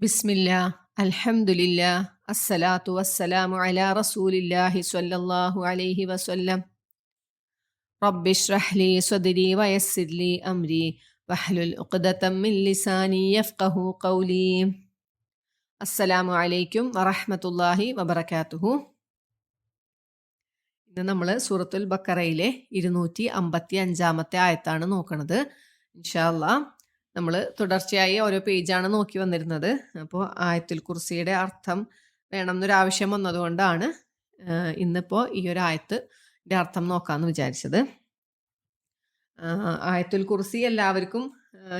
ബിസ്മില്ല അൽഹംദുലില്ല അസ്സലാത്തു വസ്സലാമു അലാ റസൂലില്ലാഹി സ്വല്ലല്ലാഹു അലൈഹി വസല്ലം. റബ്ബിഷ്റഹ് സ്വദരി വയസ്സിലി അംരി വഹ്ലുൽ ഉഖ്ദതം മിൻ ലിസാനി അസ്സലാമു അലൈക്കും വറഹ്മത്തുള്ളാഹി വബറകാതുഹു. ഇന്ന് നമ്മൾ സൂറത്തുൽ ബക്കറയിലെ ഇരുന്നൂറ്റി അമ്പത്തി അഞ്ചാമത്തെ ആയത്താണ് നോക്കുന്നത് ഇൻഷാല്ലാ നമ്മൾ തുടർച്ചയായി ഓരോ പേജാണ് നോക്കി വന്നിരുന്നത്. അപ്പോൾ ആയത്തിൽ കുർസിയുടെ അർത്ഥം വേണം എന്നൊരാവശ്യം വന്നതുകൊണ്ടാണ് ഇന്നിപ്പോൾ ഈ ഒരു ആയത്തിന്റെ അർത്ഥം നോക്കാമെന്ന് വിചാരിച്ചത്. ആയത്തുൽ കുർസി എല്ലാവർക്കും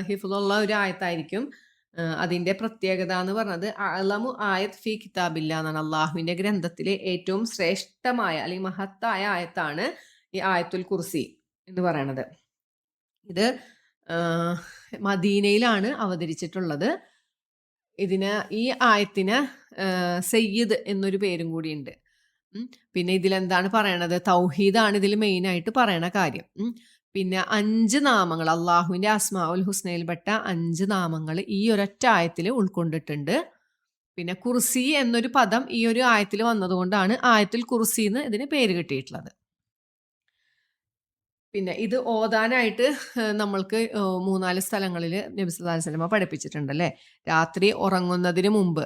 ഹിഫുള്ള ഒരു ആയത്തായിരിക്കും. അതിന്റെ പ്രത്യേകത എന്ന് പറഞ്ഞത് അലമു ആയത് ഫി കിതാബില്ല എന്നാണ്. അള്ളാഹുവിന്റെ ഗ്രന്ഥത്തിലെ ഏറ്റവും ശ്രേഷ്ഠമായ അല്ലെങ്കിൽ മഹത്തായ ആയത്താണ് ഈ ആയത്തുൽ കുർസി എന്ന് പറയണത്. ഇത് മദീനയിലാണ് അവതരിച്ചിട്ടുള്ളത്. ഇതിന് ഈ ആയത്തിന് സയ്യിദ് എന്നൊരു പേരും കൂടിയുണ്ട്. പിന്നെ ഇതിലെന്താണ് പറയണത്? തൗഹീദാണ് ഇതിൽ മെയിനായിട്ട് പറയണ കാര്യം. പിന്നെ അഞ്ച് നാമങ്ങൾ അള്ളാഹുവിന്റെ അസ്മാവുൽ ഹുസ്നയിൽപ്പെട്ട അഞ്ച് നാമങ്ങൾ ഈ ഒരൊറ്റ ആയത്തിൽ ഉൾക്കൊണ്ടിട്ടുണ്ട്. പിന്നെ കുർസി എന്നൊരു പദം ഈ ഒരു ആയത്തിൽ വന്നതുകൊണ്ടാണ് ആയത്തിൽ കുർസി എന്ന് ഇതിന് പേര് കിട്ടിയിട്ടുള്ളത്. പിന്നെ ഇത് ഓതാനായിട്ട് നമ്മൾക്ക് മൂന്നാൽ സ്ഥലങ്ങളിൽ നബി പഠിപ്പിച്ചിട്ടുണ്ടല്ലേ? രാത്രി ഉറങ്ങുന്നതിന് മുമ്പ്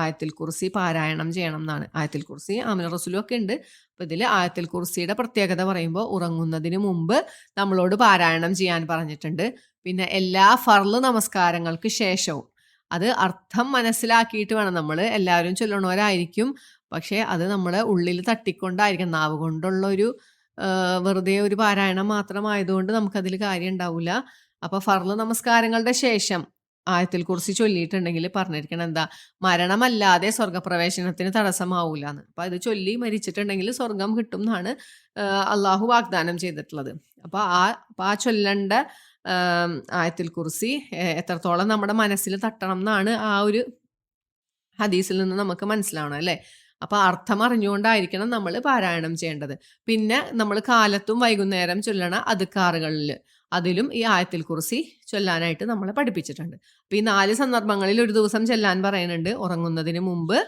ആയത്തിൽ കുർസി പാരായണം ചെയ്യണം എന്നാണ്. ആയത്തിൽ കുർസി ആമിന റസൂലും ഒക്കെ ഉണ്ട്. അപ്പോൾ ഇതിൽ ആയത്തിൽ കുർസിയുടെ പ്രത്യേകത പറയുമ്പോൾ ഉറങ്ങുന്നതിന് മുമ്പ് നമ്മളോട് പാരായണം ചെയ്യാൻ പറഞ്ഞിട്ടുണ്ട്. പിന്നെ എല്ലാ ഫർൾ നമസ്കാരങ്ങൾക്ക് ശേഷവും. അത് അർത്ഥം മനസ്സിലാക്കിയിട്ട് വേണം നമ്മൾ എല്ലാവരും ചൊല്ലണവരായിരിക്കും പക്ഷേ അത് നമ്മുടെ ഉള്ളിൽ തട്ടിക്കൊണ്ടായിരിക്കും. നാവ് കൊണ്ടുള്ള ഒരു വെറുതെ ഒരു പാരായണം മാത്രമായതുകൊണ്ട് നമുക്കതിൽ കാര്യം ഉണ്ടാവില്ല അപ്പൊ ഫർൾ നമസ്കാരങ്ങളുടെ ശേഷം ആയത്തിൽ കുറിച്ച് ചൊല്ലിയിട്ടുണ്ടെങ്കിൽ പറഞ്ഞിരിക്കണം എന്താ? മരണമല്ലാതെ സ്വർഗപ്രവേശനത്തിന് തടസ്സമാവൂല എന്ന് അപ്പൊ അത് ചൊല്ലി മരിച്ചിട്ടുണ്ടെങ്കിൽ സ്വർഗം കിട്ടും എന്നാണ് അള്ളാഹു വാഗ്ദാനം ചെയ്തിട്ടുള്ളത്. അപ്പൊ ആ അപ്പൊ ആ ചൊല്ലേണ്ട ആയത്തിൽ കുറിച്ച് എത്രത്തോളം നമ്മുടെ മനസ്സിൽ തട്ടണം എന്നാണ് ആ ഒരു ഹദീസിൽ നിന്ന് നമുക്ക് മനസ്സിലാവണം അല്ലേ? അപ്പൊ അർത്ഥം അറിഞ്ഞുകൊണ്ടായിരിക്കണം നമ്മൾ പാരായണം ചെയ്യേണ്ടത്. പിന്നെ നമ്മൾ കാലത്തും വൈകുന്നേരം ചൊല്ലണ അതുക്കാറുകളിൽ അതിലും ഈ ആയത്തിൽ കുറിച്ച് ചൊല്ലാനായിട്ട് നമ്മളെ പഠിപ്പിച്ചിട്ടുണ്ട്. അപ്പൊ ഈ നാല് സന്ദർഭങ്ങളിൽ ഒരു ദിവസം ചെല്ലാൻ പറയുന്നുണ്ട്. ഉറങ്ങുന്നതിന് മുമ്പ്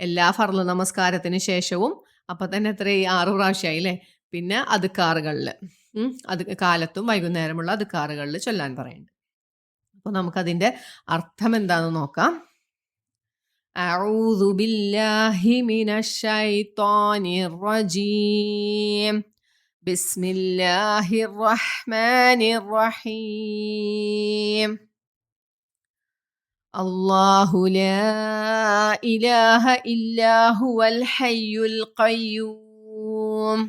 എല്ലാ ഫർൾ നമസ്കാരത്തിന് ശേഷവും അപ്പൊ തന്നെ എത്ര ഈ ആറ് പ്രാവശ്യമായി അല്ലേ? പിന്നെ അതുക്കാറുകളിൽ അത് കാലത്തും വൈകുന്നേരമുള്ള അതുക്കാറുകളിൽ ചൊല്ലാൻ പറയുന്നുണ്ട്. അപ്പൊ നമുക്കതിന്റെ അർത്ഥം എന്താണെന്ന് നോക്കാം. أعوذ بالله من الشيطان الرجيم بسم الله الرحمن الرحيم الله لا إله إلا هو الحي القيوم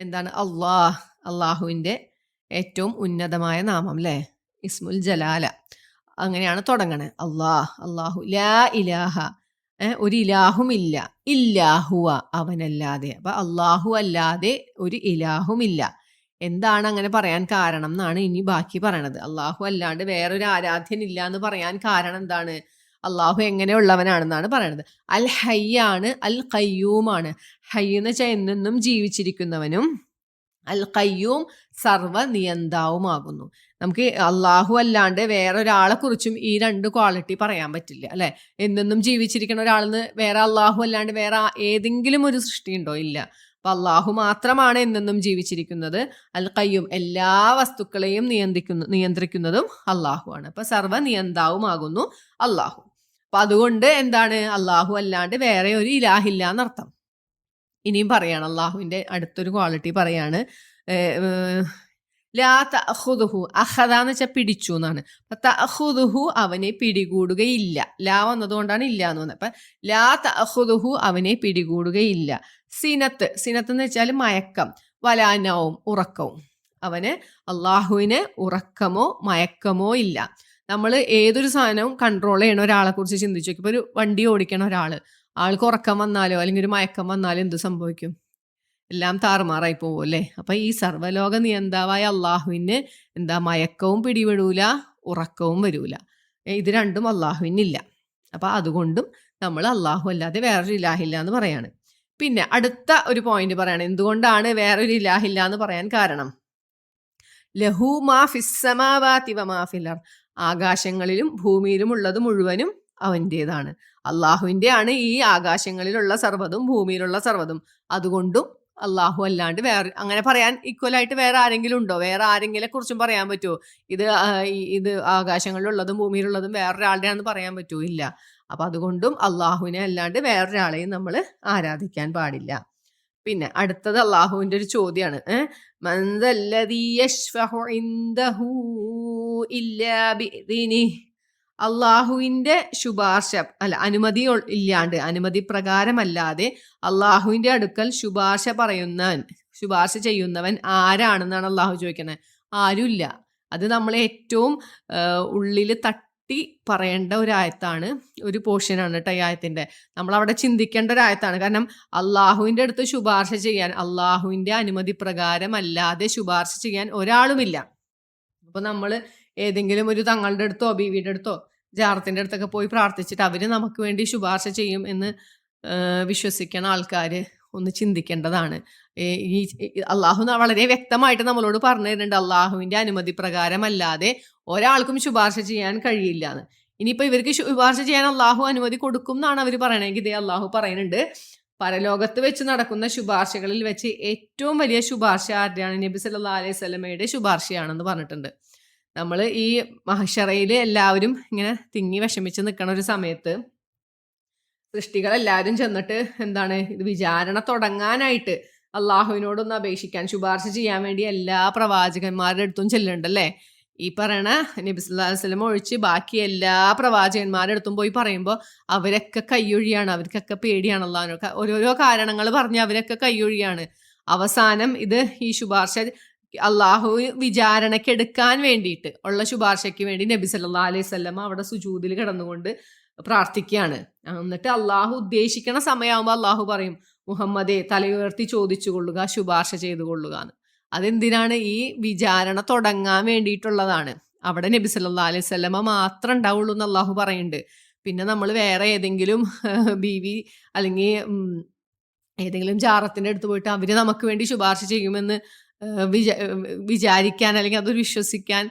എന്താണ് അള്ളാഹ് അള്ളാഹുവിൻ്റെ ഏറ്റവും ഉന്നതമായ നാമം അല്ലേ ഇസ്മുൽ ജലാല അങ്ങനെയാണ് തുടങ്ങണേ അള്ളാഹ് അള്ളാഹു ലാ ഇലാഹ. ഒരു ഇലാഹും ഇല്ല. ഇല്ലാഹുവ അവനല്ലാതെ. അപ്പൊ അള്ളാഹു അല്ലാതെ ഒരു ഇലാഹും ഇല്ല. എന്താണ് അങ്ങനെ പറയാൻ കാരണം എന്നാണ് ഇനി ബാക്കി പറയണത്. അള്ളാഹു അല്ലാണ്ട് വേറൊരു ആരാധ്യൻ ഇല്ല എന്ന് പറയാൻ കാരണം എന്താണ്? അള്ളാഹു എങ്ങനെയുള്ളവനാണെന്നാണ് പറയണത്. അൽ ഹയ്യാണ് അൽ കയ്യൂമാണ് ഹയ്യെന്ന് വെച്ചാൽ എന്നെന്നും ജീവിച്ചിരിക്കുന്നവനും അൽ കയ്യൂം സർവ നിയന്താവുമാകുന്നു നമുക്ക് അള്ളാഹു അല്ലാണ്ട് ഒരാളെ കുറിച്ചും ഈ രണ്ട് ക്വാളിറ്റി പറയാൻ പറ്റില്ല അല്ലെ? എന്നെന്നും ജീവിച്ചിരിക്കുന്ന ഒരാളെന്ന് വേറെ അള്ളാഹു അല്ലാണ്ട് വേറെ ഏതെങ്കിലും ഒരു സൃഷ്ടി ഉണ്ടോ ഇല്ല. അപ്പൊ അള്ളാഹു മാത്രമാണ് എന്നെന്നും ജീവിച്ചിരിക്കുന്നത്. അൽ കയ്യും എല്ലാ വസ്തുക്കളെയും നിയന്ത്രിക്കുന്ന നിയന്ത്രിക്കുന്നതും അള്ളാഹു ആണ്. അപ്പൊ സർവ നിയന്താവുമാകുന്നു അള്ളാഹു അപ്പൊ അതുകൊണ്ട് എന്താണ് അള്ളാഹു അല്ലാണ്ട് വേറെ ഒരു ഇലാഹില്ല എന്നർത്ഥം ഇനിയും പറയാണ്. അള്ളാഹുവിന്റെ അടുത്തൊരു ക്വാളിറ്റി പറയാണ്. അഹദാന്ന് ലാ എന്ന് വെച്ചാൽ പിടിച്ചു എന്നാണ്. അപ്പൊ തഹുദുഹു അവനെ പിടികൂടുകയില്ല. ലാ വന്നതുകൊണ്ടാണ് ഇല്ല എന്ന് പറഞ്ഞത്. അപ്പൊ ലാ തഹുദുഹു അവനെ പിടികൂടുകയില്ല. സിനത്ത് സിനത്ത് എന്ന് വെച്ചാൽ മയക്കം. വലാനവും ഉറക്കവും. അവന് അള്ളാഹുവിന് ഉറക്കമോ മയക്കമോ ഇല്ല. നമ്മൾ ഏതൊരു സാധനവും കൺട്രോൾ ചെയ്യണ ഒരാളെ കുറിച്ച് ചിന്തിച്ചു നോക്കി. ഒരു വണ്ടി ഓടിക്കണ ഒരാൾ. ആൾക്ക് ഉറക്കം വന്നാലോ അല്ലെങ്കിൽ ഒരു മയക്കം വന്നാലോ എന്ത് സംഭവിക്കും? എല്ലാം താറുമാറായി പോകും അല്ലേ? അപ്പൊ ഈ സർവലോക നിയന്താവായ അള്ളാഹുവിന് എന്താ മയക്കവും പിടിപെടൂല ഉറക്കവും വരൂല. ഇത് രണ്ടും അള്ളാഹുവിനില്ല. അപ്പൊ അതുകൊണ്ടും നമ്മൾ അള്ളാഹു അല്ലാതെ വേറൊരു ഇലാഹില്ല എന്ന് പറയാണ്. പിന്നെ അടുത്ത ഒരു പോയിന്റ് പറയാണ്. എന്തുകൊണ്ടാണ് വേറൊരു ഇലാഹില്ല എന്ന് പറയാൻ കാരണം? ലഹു മാ ഫിസ്സമാവാതി തിവ മാ അർദ്. ആകാശങ്ങളിലും ഭൂമിയിലും ഉള്ളത് മുഴുവനും അവന്റേതാണ് അള്ളാഹുവിന്റെ ആണ് ഈ ആകാശങ്ങളിലുള്ള സർവതും ഭൂമിയിലുള്ള സർവതും. അതുകൊണ്ടും അള്ളാഹു അല്ലാണ്ട് വേറെ അങ്ങനെ പറയാൻ ഈക്വലായിട്ട് വേറെ ആരെങ്കിലും ഉണ്ടോ? വേറെ ആരെങ്കിലും കുറിച്ചും പറയാൻ പറ്റുമോ ഇത് ഇത് ആകാശങ്ങളിലുള്ളതും ഭൂമിയിലുള്ളതും വേറൊരാളുടെയാണെന്ന് പറയാൻ പറ്റുമോ ഇല്ല. അപ്പൊ അതുകൊണ്ടും അള്ളാഹുവിനെ അല്ലാണ്ട് വേറൊരാളെയും നമ്മൾ ആരാധിക്കാൻ പാടില്ല. പിന്നെ അടുത്തത് അള്ളാഹുവിന്റെ ഒരു ചോദ്യമാണ് ഏഹ് അള്ളാഹുവിന്റെ ശുപാർശ അല്ല അനുമതി ഇല്ലാണ്ട് അനുമതി പ്രകാരമല്ലാതെ അള്ളാഹുവിന്റെ അടുക്കൽ ശുപാർശ പറയുന്നവൻ ശുപാർശ ചെയ്യുന്നവൻ ആരാണെന്നാണ് അള്ളാഹു ചോദിക്കുന്നത്? ആരുമില്ല. അത് നമ്മൾ ഏറ്റവും ഉള്ളിൽ തട്ടി പറയേണ്ട ഒരു ആയത്താണ് ഒരു പോർഷനാണ് കേട്ടോ ഈ ആയത്തിന്റെ നമ്മൾ അവിടെ ചിന്തിക്കേണ്ട ഒരു ആയത്താണ് കാരണം അള്ളാഹുവിന്റെ അടുത്ത് ശുപാർശ ചെയ്യാൻ അള്ളാഹുവിന്റെ അനുമതി പ്രകാരമല്ലാതെ ശുപാർശ ചെയ്യാൻ ഒരാളുമില്ല. അപ്പോൾ നമ്മൾ ഏതെങ്കിലും ഒരു തങ്ങളുടെ അടുത്തോ ബീവിയുടെ അടുത്തോ ജാറത്തിന്റെ അടുത്തൊക്കെ പോയി പ്രാർത്ഥിച്ചിട്ട് അവർ നമുക്ക് വേണ്ടി ശുപാർശ ചെയ്യും എന്ന് വിശ്വസിക്കണ ആൾക്കാർ ഒന്ന് ചിന്തിക്കേണ്ടതാണ്. ഈ അള്ളാഹു വളരെ വ്യക്തമായിട്ട് നമ്മളോട് പറഞ്ഞു തരുന്നുണ്ട്. അള്ളാഹുവിന്റെ അനുമതി പ്രകാരമല്ലാതെ ഒരാൾക്കും ശുപാർശ ചെയ്യാൻ കഴിയില്ല എന്ന് ഇനിയിപ്പോ ഇവർക്ക് ശുപാർശ ചെയ്യാൻ അള്ളാഹു അനുമതി കൊടുക്കും എന്നാണ് അവർ പറയണമെങ്കിൽ ഇതേ അള്ളാഹു പറയുന്നുണ്ട് പരലോകത്ത് വെച്ച് നടക്കുന്ന ശുപാർശകളിൽ വെച്ച് ഏറ്റവും വലിയ ശുപാർശ ആരുടെയാണ് നബി സല്ലാ അലൈഹി സ്വലമയുടെ ശുപാർശയാണെന്ന് പറഞ്ഞിട്ടുണ്ട്. നമ്മൾ ഈ മഹഷറയിൽ എല്ലാവരും ഇങ്ങനെ തിങ്ങി വിഷമിച്ച് നിൽക്കണ ഒരു സമയത്ത് സൃഷ്ടികളെല്ലാവരും ചെന്നിട്ട് എന്താണ് ഇത് വിചാരണ തുടങ്ങാനായിട്ട് അള്ളാഹുവിനോടൊന്ന് അപേക്ഷിക്കാൻ ശുപാർശ ചെയ്യാൻ വേണ്ടി എല്ലാ പ്രവാചകന്മാരുടെ അടുത്തും ചെല്ലുന്നുണ്ടല്ലേ ഈ പറയണ നബി സല്ലല്ലാഹു അലൈഹി വസല്ലം ഒഴിച്ച് ബാക്കി എല്ലാ പ്രവാചകന്മാരുടെ അടുത്തും പോയി പറയുമ്പോൾ അവരൊക്കെ കൈയൊഴിയാണ് അവർക്കൊക്കെ പേടിയാണ് അള്ളാഹിനൊക്കെ ഓരോരോ കാരണങ്ങൾ പറഞ്ഞ് അവരൊക്കെ കൈയൊഴിയാണ്. അവസാനം ഇത് ഈ ശുപാർശ അള്ളാഹു വിചാരണയ്ക്ക് എടുക്കാൻ വേണ്ടിയിട്ട് ഉള്ള ശുപാർശയ്ക്ക് വേണ്ടി നബി സല്ലാ അലൈഹി വസല്ലം അവിടെ സുജൂതിൽ കിടന്നുകൊണ്ട് പ്രാർത്ഥിക്കുകയാണ്. എന്നിട്ട് അള്ളാഹു ഉദ്ദേശിക്കണ സമയമാകുമ്പോൾ അള്ളാഹു പറയും മുഹമ്മദെ തലയുയർത്തി ചോദിച്ചു കൊള്ളുക ശുപാർശ ചെയ്തു കൊള്ളുക എന്ന്. അതെന്തിനാണ് ഈ വിചാരണ തുടങ്ങാൻ വേണ്ടിയിട്ടുള്ളതാണ്? അവിടെ നബി സല്ലാ അലൈഹി വസല്ലമ മാത്രം ഉണ്ടാവുള്ളൂ എന്ന് അള്ളാഹു പറയുന്നുണ്ട്. പിന്നെ നമ്മൾ വേറെ ഏതെങ്കിലും ബീവി അല്ലെങ്കിൽ ഏതെങ്കിലും ജാറത്തിന്റെ അടുത്ത് പോയിട്ട് അവർ നമുക്ക് വേണ്ടി ശുപാർശ ചെയ്യുമെന്ന് വിചാ- വിചാരിക്കാൻ അല്ലെങ്കിൽ അതൊരു വിശ്വസിക്കാൻ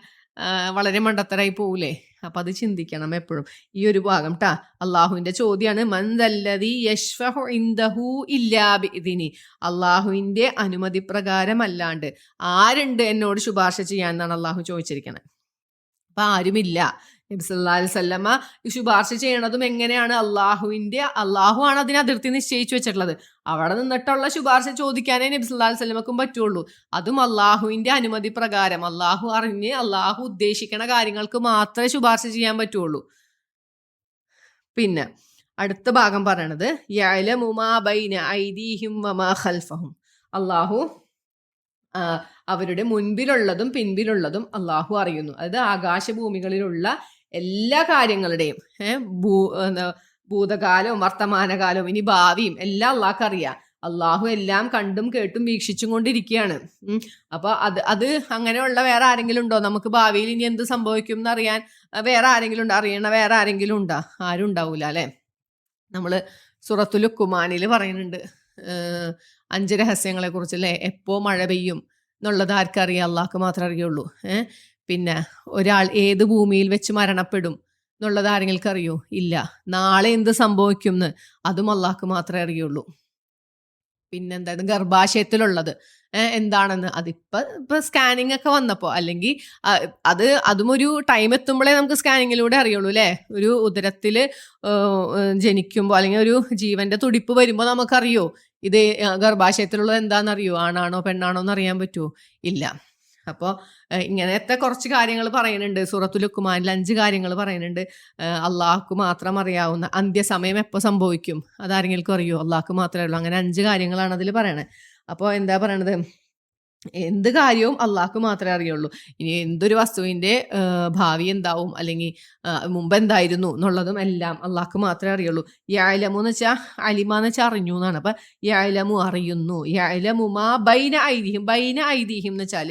വളരെ മണ്ടത്തരായി പോകൂലേ അപ്പൊ അത് ചിന്തിക്കണം എപ്പോഴും. ഈ ഒരു ഭാഗം ട്ടാ. അള്ളാഹുവിന്റെ ചോദ്യമാണ് മന്ദല്ലതി യശ്ഫഹു ഇൻദഹു ഇല്ലാ ബിഇദ്നി. അള്ളാഹുവിന്റെ അനുമതി പ്രകാരം അല്ലാണ്ട് ആരുണ്ട് എന്നോട് ശുപാർശ ചെയ്യാൻ എന്നാണ് അള്ളാഹു ചോദിച്ചിരിക്കുന്നത് അപ്പൊ ആരുമില്ല. നബി സല്ലല്ലാഹു അലൈഹി വസല്ലമ ഈ ശുപാർശ ചെയ്യണതും എങ്ങനെയാണ്? അള്ളാഹുവിന്റെ അള്ളാഹു ആണ് അതിനെ അതിർത്തി നിശ്ചയിച്ചു വെച്ചിട്ടുള്ളത്. അവിടെ നിന്നിട്ടുള്ള ശുപാർശ ചോദിക്കാനേ നബി സല്ലമ്മക്കും പറ്റുള്ളൂ. അതും അള്ളാഹുവിന്റെ അനുമതി പ്രകാരം. അള്ളാഹു അറിഞ്ഞ് അള്ളാഹു ഉദ്ദേശിക്കണ കാര്യങ്ങൾക്ക് മാത്രമേ ശുപാർശ ചെയ്യാൻ പറ്റുള്ളൂ. പിന്നെ അടുത്ത ഭാഗം പറയണത് അള്ളാഹു അവരുടെ മുൻപിലുള്ളതും പിൻപിലുള്ളതും അള്ളാഹു അറിയുന്നു. അതായത് ആകാശഭൂമികളിലുള്ള എല്ലാ കാര്യങ്ങളുടെയും ഭൂ ഭൂതകാലവും വർത്തമാനകാലവും ഇനി ഭാവിയും എല്ലാം അള്ളാഹ് അറിയാം. അള്ളാഹു എല്ലാം കണ്ടും കേട്ടും വീക്ഷിച്ചും കൊണ്ടിരിക്കുകയാണ്. അപ്പൊ അത് അത് അങ്ങനെയുള്ള വേറെ ആരെങ്കിലും ഉണ്ടോ? നമുക്ക് ഭാവിയിൽ ഇനി എന്ത് സംഭവിക്കും എന്ന് അറിയാൻ വേറെ ആരെങ്കിലും ഉണ്ടോ? അറിയണ വേറെ ആരെങ്കിലും ഉണ്ടോ? ആരും ഉണ്ടാവൂല അല്ലെ? നമ്മൾ സുറത്തുൽ കുമാനിൽ പറയുന്നുണ്ട് അഞ്ച് രഹസ്യങ്ങളെ കുറിച്ച് അല്ലേ? എപ്പോ മഴ പെയ്യും എന്നുള്ളത് ആർക്കറിയാം? അള്ളാഹ്ക്ക് മാത്രമേ അറിയുള്ളൂ ഏഹ് പിന്നെ ഒരാൾ ഏത് ഭൂമിയിൽ വെച്ച് മരണപ്പെടും എന്നുള്ളത് ആരെങ്കിലും അറിയോ ഇല്ല. നാളെ എന്ത് സംഭവിക്കും എന്ന് അതും അള്ളാഹ്ക്ക് മാത്രമേ അറിയുള്ളൂ. പിന്നെന്താണ്? ഗർഭാശയത്തിലുള്ളത്. എന്താണെന്ന്? അതിപ്പോ ഇപ്പൊ സ്കാനിങ് ഒക്കെ വന്നപ്പോ അല്ലെങ്കിൽ അത് അതും ഒരു ടൈം എത്തുമ്പോഴേ നമുക്ക് സ്കാനിങ്ങിലൂടെ അറിയുള്ളൂ അല്ലെ ഒരു ഏഹ്, ജനിക്കുമ്പോ അല്ലെങ്കിൽ ഒരു ജീവന്റെ തുടിപ്പ് വരുമ്പോ നമുക്കറിയോ? ഇത് ഗർഭാശയത്തിലുള്ളത് എന്താണെന്നറിയോ? ആണാണോ പെണ്ണാണോ എന്ന് അറിയാൻ പറ്റുമോ? ഇല്ല. അപ്പോൾ ഇങ്ങനത്തെ കുറച്ച് കാര്യങ്ങൾ പറയുന്നുണ്ട്. സൂറത്തുൽ ലുക്കുമാനിൽ അഞ്ച് കാര്യങ്ങൾ പറയുന്നുണ്ട്. അള്ളാഹ്ക്ക് മാത്രം അറിയാവുന്ന അന്ത്യസമയം എപ്പോൾ സംഭവിക്കും? അതാരെങ്കിലും അറിയോ? അള്ളാഹ്ക്ക് മാത്രമേ ഉള്ളൂ അങ്ങനെ അഞ്ച് കാര്യങ്ങളാണ് അതിൽ പറയണത് അപ്പോൾ എന്താ പറയണത്? എന്ത് കാര്യവും അള്ളാഹ്ക്ക് മാത്രമേ അറിയുള്ളൂ. ഇനി എന്തൊരു വസ്തുവിന്റെ ഭാവി എന്താവും? അല്ലെങ്കിൽ മുമ്പ് എന്തായിരുന്നു എന്നുള്ളതും എല്ലാം അള്ളാഹ്ക്ക് മാത്രമേ അറിയുള്ളൂ. യാലമു എന്ന് വെച്ചാൽ അലിമ എന്ന് വെച്ചാൽ അറിഞ്ഞു എന്നാണ്. അപ്പം യാലമു അറിയുന്നു. യാലമു മാ ബൈന ഐതിഹ്യം ബൈന ഐതിഹ്യം എന്ന് വെച്ചാൽ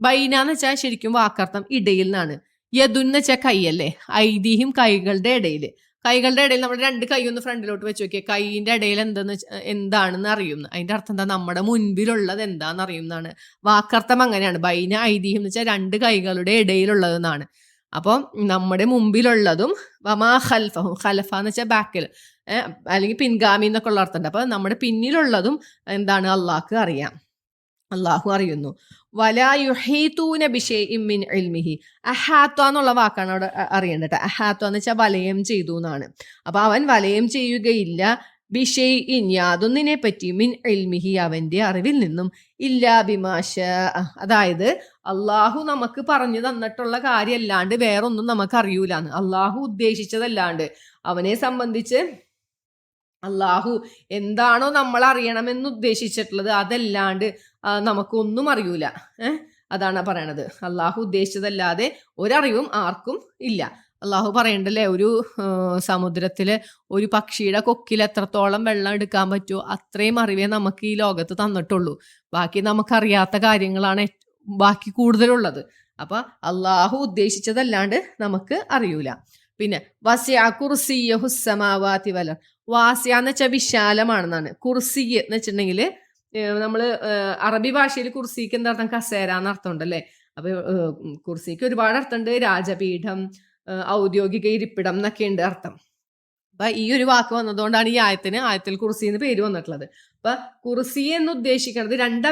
ബൈന എന്ന് വെച്ചാൽ ശരിക്കും വാക്കർത്ഥം ഇടയിൽ നിന്നാണ്. യദുൻ എന്ന് വെച്ചാൽ കൈയല്ലേ ഐതിഹ്യം കൈകളുടെ ഇടയിൽ. കൈകളുടെ ഇടയിൽ നമ്മൾ രണ്ട് കൈ ഒന്ന് ഫ്രണ്ടിലോട്ട് വെച്ച് നോക്കിയാൽ കൈയിന്റെ ഇടയിൽ എന്തെന്ന് എന്താണെന്ന് അറിയുന്നു അതിന്റെ അർത്ഥം എന്താ? നമ്മുടെ മുൻപിലുള്ളത് എന്താണെന്ന് അറിയുന്നതാണ് വാക്കർത്ഥം അങ്ങനെയാണ്. ബൈന ഐതിഹ്യം എന്ന് വെച്ചാൽ രണ്ട് കൈകളുടെ ഇടയിലുള്ളതെന്നാണ് അപ്പം നമ്മുടെ മുമ്പിലുള്ളതും വമാ ഖൽഫഹും. ഖലഫ എന്ന് വെച്ചാൽ ബാക്കിൽ അല്ലെങ്കിൽ പിൻഗാമി എന്നൊക്കെ ഉള്ള അർത്ഥമുണ്ട്. അപ്പം നമ്മുടെ പിന്നിലുള്ളതും എന്താണ്? അള്ളാഹ്ക്ക് അറിയാം. അള്ളാഹു അറിയുന്നു. വലായുഹീതൂന ബിഷേ അഹാത്വ എന്നുള്ള വാക്കാണ് അവിടെ അറിയേണ്ടത് അഹാത്ത എന്ന് വെച്ചാൽ വലയം ചെയ്തു എന്നാണ്. അപ്പൊ അവൻ വലയം ചെയ്യുകയില്ല. ബിഷെയ് ഇൻ യാതൊന്നിനെ പറ്റി മിൻ എൽമിഹി അവന്റെ അറിവിൽ നിന്നും ഇല്ലാ ബിമാഷ അതായത് അള്ളാഹു നമുക്ക് പറഞ്ഞു തന്നിട്ടുള്ള കാര്യമല്ലാണ്ട് വേറൊന്നും നമുക്ക് അറിയൂലാന്ന് അള്ളാഹു ഉദ്ദേശിച്ചതല്ലാണ്ട് അവനെ സംബന്ധിച്ച് അള്ളാഹു എന്താണോ നമ്മൾ അറിയണമെന്ന് ഉദ്ദേശിച്ചിട്ടുള്ളത് അതല്ലാണ്ട് നമുക്കൊന്നും അറിയൂല. ഏഹ് അതാണ് പറയണത്. അള്ളാഹു ഉദ്ദേശിച്ചതല്ലാതെ ഒരറിവും ആർക്കും ഇല്ല. അള്ളാഹു പറയണ്ടല്ലേ ഒരു സമുദ്രത്തിലെ ഒരു പക്ഷിയുടെ കൊക്കിൽ എത്രത്തോളം വെള്ളം എടുക്കാൻ പറ്റുമോ അത്രയും അറിവേ നമുക്ക് ഈ ലോകത്ത് തന്നിട്ടുള്ളൂ. ബാക്കി നമുക്കറിയാത്ത കാര്യങ്ങളാണ് ബാക്കി കൂടുതലുള്ളത്. അപ്പൊ അള്ളാഹു ഉദ്ദേശിച്ചതല്ലാണ്ട് നമുക്ക് അറിയൂല. പിന്നെ വസ്യ കുർസിയഹുസമാവാത്തി വലർ വാസ്യ എന്ന് വെച്ചാൽ വിശാലമാണെന്നാണ്. കുർസി എന്ന് വെച്ചിട്ടുണ്ടെങ്കിൽ നമ്മൾ അറബി ഭാഷയിൽ കുർസിക്ക് എന്താ അർത്ഥം? കസേര എന്ന അർത്ഥം ഉണ്ടല്ലേ അപ്പൊ കുർസിക്ക് ഒരുപാട് അർത്ഥമുണ്ട്. രാജപീഠം ഔദ്യോഗിക ഇരിപ്പിടം എന്നൊക്കെ ഉണ്ട് അർത്ഥം. അപ്പൊ ഈ ഒരു വാക്ക് വന്നതുകൊണ്ടാണ് ഈ ആയത്തിന് ആയത്തിൽ കുർസി എന്ന് പേര് വന്നിട്ടുള്ളത്. അപ്പൊ കുർസി എന്ന് ഉദ്ദേശിക്കുന്നത് രണ്ട്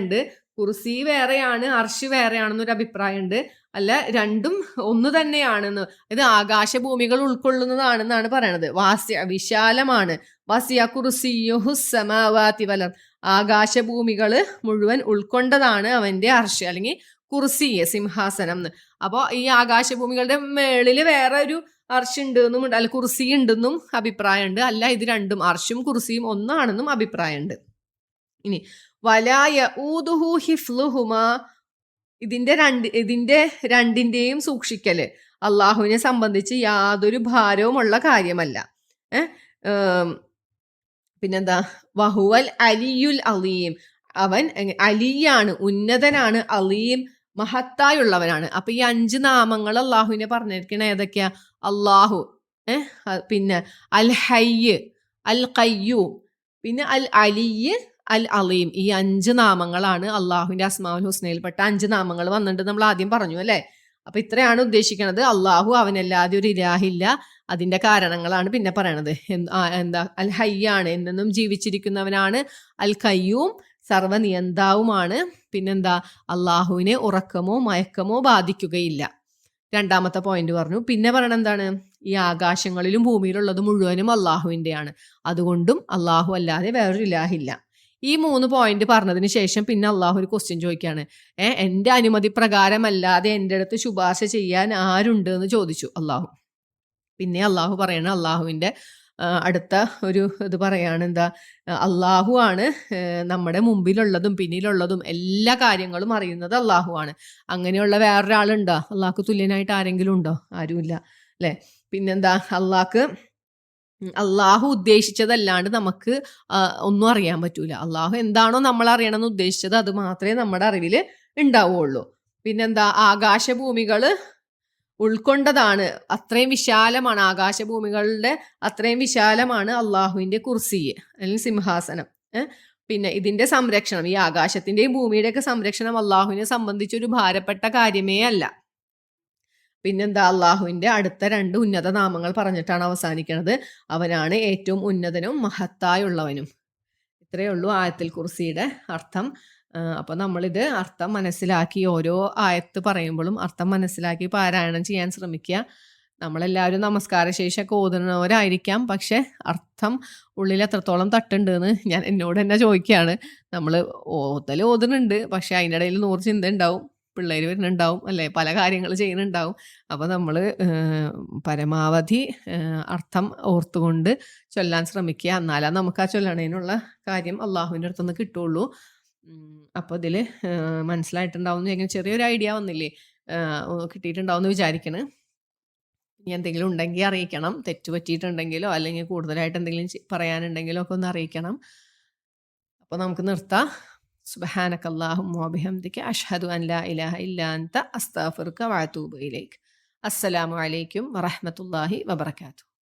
ഉണ്ട് കുർസി വേറെയാണ് അർഷ് വേറെയാണെന്നൊരു അഭിപ്രായം ഉണ്ട് അല്ല രണ്ടും ഒന്ന് തന്നെയാണെന്ന്. ഇത് ആകാശഭൂമികൾ ഉൾക്കൊള്ളുന്നതാണെന്നാണ് പറയണത്. വാസ്യ വിശാലമാണ്. വാസ്യ കുർസിയുഹുസമാവാതി വലർ. ആകാശഭൂമികൾ മുഴുവൻ ഉൾക്കൊണ്ടതാണ് അവന്റെ അർഷ അല്ലെങ്കിൽ കുർസിയെ സിംഹാസനം എന്ന്. അപ്പോൾ ഈ ആകാശഭൂമികളുടെ മേളിൽ വേറെ ഒരു അർഷ് ഉണ്ടെന്നും അല്ല കുർസി ഉണ്ടെന്നും അഭിപ്രായമുണ്ട്. അല്ല ഇത് രണ്ടും അർഷും കുർസിയും ഒന്നാണെന്നും അഭിപ്രായമുണ്ട്. ഇനി വലായ ഊതുഹു ഹിഫ്ലുഹുമ ഇതിന്റെ രണ്ട് ഇതിന്റെ രണ്ടിന്റെയും സൂക്ഷിക്കൽ അള്ളാഹുവിനെ സംബന്ധിച്ച് യാതൊരു ഭാരവുമുള്ള കാര്യമല്ല. പിന്നെന്താ? വഹുവൽ അലിയുൽ അലീം. അവൻ അലിയാണ് ഉന്നതനാണ് അലീം മഹത്തായുള്ളവനാണ്. അപ്പൊ ഈ അഞ്ച് നാമങ്ങൾ അള്ളാഹുവിനെ പറഞ്ഞിരിക്കണ ഏതൊക്കെയാ? അള്ളാഹു ഏഹ് പിന്നെ അൽ ഹയ്യ് അൽ കയ്യു പിന്നെ അൽ അലിയ് അൽ അലീം ഈ അഞ്ച് നാമങ്ങളാണ് അള്ളാഹുവിന്റെ അസ്മാവുൽ ഹുസ്നയിൽപ്പെട്ട അഞ്ച് നാമങ്ങൾ വന്നിട്ട് നമ്മൾ ആദ്യം പറഞ്ഞു അല്ലേ? അപ്പൊ ഇത്രയാണ് ഉദ്ദേശിക്കുന്നത് അള്ളാഹു അവനല്ലാതെ ഒരു ഇലാഹില്ല അതിന്റെ കാരണങ്ങളാണ് പിന്നെ പറയണത്. എന്താ അൽ ഹയ്യാണ് എന്നെന്നും ജീവിച്ചിരിക്കുന്നവനാണ്. അൽ കയ്യൂം സർവനിയന്താവുമാണ്. പിന്നെന്താ അള്ളാഹുവിനെ ഉറക്കമോ മയക്കമോ ബാധിക്കുകയില്ല. രണ്ടാമത്തെ പോയിന്റ് പറഞ്ഞു. പിന്നെ പറയണ എന്താണ്? ഈ ആകാശങ്ങളിലും ഭൂമിയിലുള്ളത് മുഴുവനും അള്ളാഹുവിന്റെയാണ് അതുകൊണ്ടും അള്ളാഹു അല്ലാതെ വേറൊരു ഇലാഹില്ല ഈ മൂന്ന് പോയിന്റ് പറഞ്ഞതിന് ശേഷം പിന്നെ അള്ളാഹു ഒരു ക്വസ്റ്റ്യൻ ചോദിക്കുകയാണ് ഏഹ് എന്റെ അനുമതി പ്രകാരമല്ലാതെ എന്റെ അടുത്ത് ശുപാർശ ചെയ്യാൻ ആരുണ്ട്? എന്ന് ചോദിച്ചു അള്ളാഹു. പിന്നെ അള്ളാഹു പറയണ അള്ളാഹുവിന്റെ അടുത്ത ഒരു ഇത് പറയാണ് എന്താ അള്ളാഹു ആണ് നമ്മുടെ മുമ്പിലുള്ളതും പിന്നിലുള്ളതും എല്ലാ കാര്യങ്ങളും അറിയുന്നത് അള്ളാഹു ആണ്. അങ്ങനെയുള്ള വേറൊരാളുണ്ടോ? അള്ളാഹ്ക്ക് തുല്യനായിട്ട് ആരെങ്കിലും ഉണ്ടോ? ആരുമില്ല അല്ലെ? പിന്നെന്താ അള്ളാഹ്ക്ക് അള്ളാഹു ഉദ്ദേശിച്ചതല്ലാണ്ട് നമുക്ക് ഒന്നും അറിയാൻ പറ്റൂല. അള്ളാഹു എന്താണോ നമ്മൾ അറിയണമെന്ന് ഉദ്ദേശിച്ചത് അത് മാത്രമേ നമ്മുടെ അറിവിൽ ഉണ്ടാവുള്ളൂ. പിന്നെന്താ? ആകാശഭൂമികൾ ഉൾക്കൊണ്ടതാണ്. അത്രയും വിശാലമാണ് ആകാശഭൂമികളുടെ അത്രയും വിശാലമാണ് അള്ളാഹുവിന്റെ കുർസി അല്ലെങ്കിൽ സിംഹാസനം. പിന്നെ ഇതിന്റെ സംരക്ഷണം. ഈ ആകാശത്തിന്റെയും ഭൂമിയുടെയൊക്കെ സംരക്ഷണം അള്ളാഹുവിനെ സംബന്ധിച്ചൊരു ഭാരപ്പെട്ട കാര്യമേ അല്ല. പിന്നെന്താ? അള്ളാഹുവിന്റെ അടുത്ത രണ്ട് ഉന്നത നാമങ്ങൾ പറഞ്ഞിട്ടാണ് അവസാനിക്കുന്നത് അവനാണ് ഏറ്റവും ഉന്നതനും മഹത്തായുള്ളവനും. ഇത്രയേ ഉള്ളൂ ആയത്തിൽ കുർസിയുടെ അർത്ഥം. അപ്പോൾ നമ്മളിത് അർത്ഥം മനസ്സിലാക്കി ഓരോ ആയത്ത് പറയുമ്പോഴും അർത്ഥം മനസ്സിലാക്കി പാരായണം ചെയ്യാൻ ശ്രമിക്കുക. നമ്മളെല്ലാവരും നമസ്കാര ശേഷിയൊക്കെ ഓതുന്നവരായിരിക്കാം. പക്ഷെ അർത്ഥം ഉള്ളിൽ എത്രത്തോളം തട്ടുണ്ടെന്ന് ഞാൻ എന്നോട് തന്നെ ചോദിക്കുകയാണ്. നമ്മൾ ഓതൽ ഓതുന്നുണ്ട്. പക്ഷെ അതിന്റെ ഇടയിൽ നൂറ് ചിന്ത ഉണ്ടാവും പിള്ളേർ വരുന്നുണ്ടാവും അല്ലേ? പല കാര്യങ്ങൾ ചെയ്യുന്നുണ്ടാവും. അപ്പോൾ നമ്മൾ പരമാവധി അർത്ഥം ഓർത്തുകൊണ്ട് ചൊല്ലാൻ ശ്രമിക്കുക. എന്നാലാ നമുക്ക് ആ ചൊല്ലണേനുള്ള കാര്യം അള്ളാഹുവിന്റെ അടുത്തുനിന്ന് കിട്ടുള്ളൂ. അപ്പോൾ ഇതിൽ മനസ്സിലായിട്ടുണ്ടാവും എങ്ങനെ ചെറിയൊരു ഐഡിയ വന്നില്ലേ? കിട്ടിയിട്ടുണ്ടാവും എന്ന് വിചാരിക്കണ്. ഇനി എന്തെങ്കിലും ഉണ്ടെങ്കിൽ അറിയിക്കണം. തെറ്റ് പറ്റിയിട്ടുണ്ടെങ്കിലോ അല്ലെങ്കിൽ കൂടുതലായിട്ട് എന്തെങ്കിലും പറയാനുണ്ടെങ്കിലോ ഒക്കെ ഒന്ന് അറിയിക്കണം. അപ്പോൾ നമുക്ക് നിർത്താം. സുബഹാനക അല്ലാഹുമ്മ മോബിഹംദിക്ക് അഷ്ഹദു അൻ ലാ ഇലാഹ ഇല്ലാ അൻത അസ്തഗ്ഫിറുക വഅതൂബു ഇലൈക്. അസ്സലാമു അലൈക്കും വറഹമത്തല്ലാഹി വബറകാതുഹു.